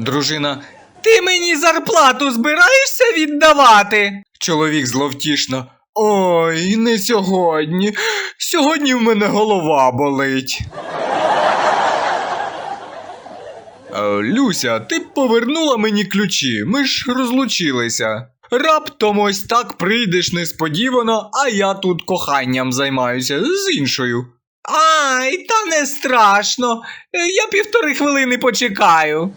Дружина. Ти мені зарплату збираєшся віддавати? Чоловік зловтішно. Ой, не сьогодні. Сьогодні в мене голова болить. Е, Люся, ти б повернула мені ключі, ми ж розлучилися. Раптом ось так прийдеш несподівано, а я тут коханням займаюся з іншою. Ай, та не страшно. Е, Я півтори хвилини почекаю.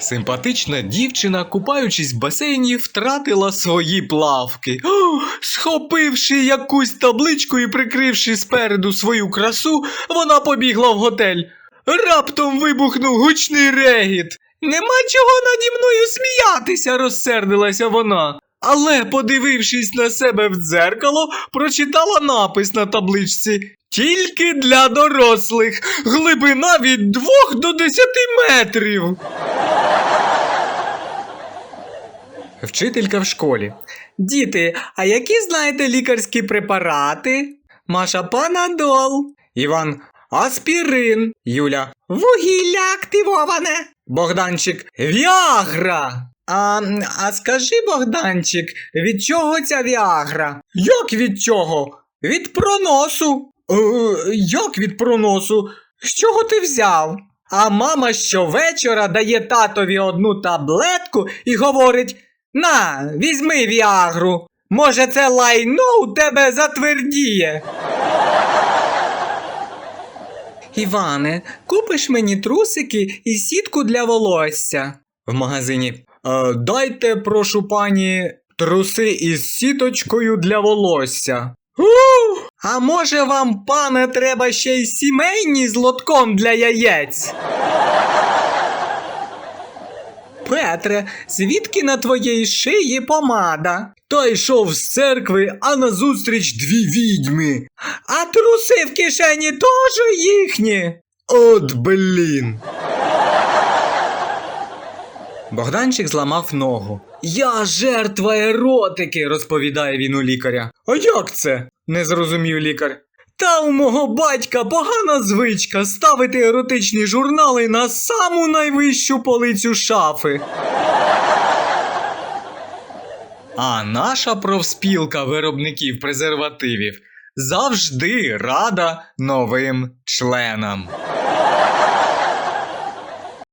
Симпатична дівчина, купаючись в басейні, втратила свої плавки. Схопивши якусь табличку і прикривши спереду свою красу, вона побігла в готель. Раптом вибухнув гучний регіт. Нема чого наді мною сміятися, розсердилася вона. Але, подивившись на себе в дзеркало, прочитала напис на табличці Тільки для дорослих. Глибина від 2 до 10 метрів. Вчителька в школі. Діти, а які знаєте лікарські препарати? Маша панадол. Іван. Аспірин. Юля. Вугілля активоване. Богданчик. Віагра. А, а скажи, Богданчик, від чого ця Віагра? Як від чого? Від проносу. Е, як від проносу? З чого ти взяв? А мама щовечора дає татові одну таблетку і говорить: На, візьми Віагру. Може, це лайно у тебе затвердіє. Іване, купиш мені трусики і сітку для волосся. В магазині. Е, дайте, прошу пані, труси із сіточкою для волосся. Ух! А може вам, пане, треба ще й сімейні з лотком для яєць? Петре, звідки на твоїй шиї помада? Та йшов з церкви, а назустріч дві відьми. А труси в кишені теж їхні. От блін. Богданчик зламав ногу. Я жертва еротики, розповідає він у лікаря. А як це? не зрозумів лікар. Та у мого батька погана звичка ставити еротичні журнали на саму найвищу полицю шафи. А наша профспілка виробників презервативів завжди рада новим членам.